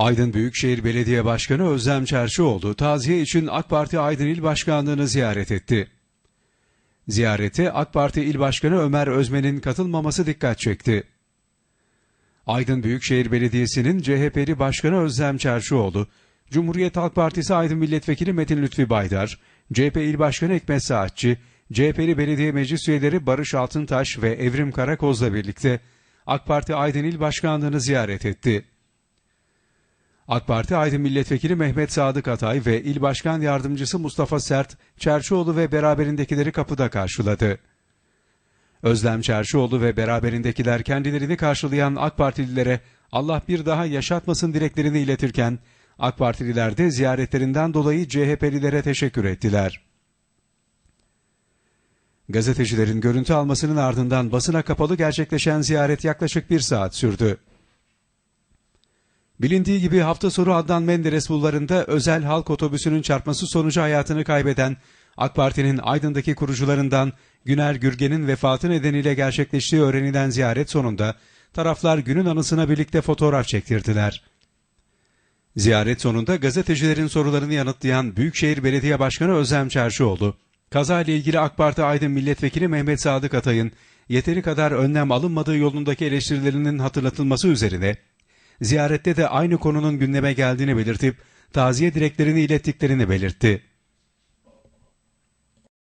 Aydın Büyükşehir Belediye Başkanı Özlem Çerçioğlu taziye için AK Parti Aydın İl Başkanlığı'nı ziyaret etti. Ziyarete AK Parti İl Başkanı Ömer Özmen'in katılmaması dikkat çekti. Aydın Büyükşehir Belediyesi'nin CHP'li Başkanı Özlem Çerçioğlu, Cumhuriyet Halk Partisi Aydın Milletvekili Metin Lütfi Baydar, CHP İl Başkanı Ekmet Saatçi, CHP'li belediye meclis üyeleri Barış Altıntaş ve Evrim Karakoz'la birlikte AK Parti Aydın İl Başkanlığı'nı ziyaret etti. AK Parti Aydın Milletvekili Mehmet Sadık Atay ve İl Başkan Yardımcısı Mustafa Sert, Çerçioğlu ve beraberindekileri kapıda karşıladı. Özlem Çerçioğlu ve beraberindekiler kendilerini karşılayan AK Partililere Allah bir daha yaşatmasın dileklerini iletirken, AK Partililer de ziyaretlerinden dolayı CHP'lilere teşekkür ettiler. Gazetecilerin görüntü almasının ardından basına kapalı gerçekleşen ziyaret yaklaşık bir saat sürdü. Bilindiği gibi hafta sonu Adnan Menderes bulvarında özel halk otobüsünün çarpması sonucu hayatını kaybeden AK Parti'nin Aydın'daki kurucularından Güner Gürgen'in vefatı nedeniyle gerçekleştiği öğrenilen ziyaret sonunda taraflar günün anısına birlikte fotoğraf çektirdiler. Ziyaret sonunda gazetecilerin sorularını yanıtlayan Büyükşehir Belediye Başkanı Özlem Çerşioğlu, kaza ile ilgili AK Parti Aydın Milletvekili Mehmet Sadık Atay'ın yeteri kadar önlem alınmadığı yolundaki eleştirilerinin hatırlatılması üzerine ziyarette de aynı konunun gündeme geldiğini belirtip taziye dileklerini ilettiklerini belirtti.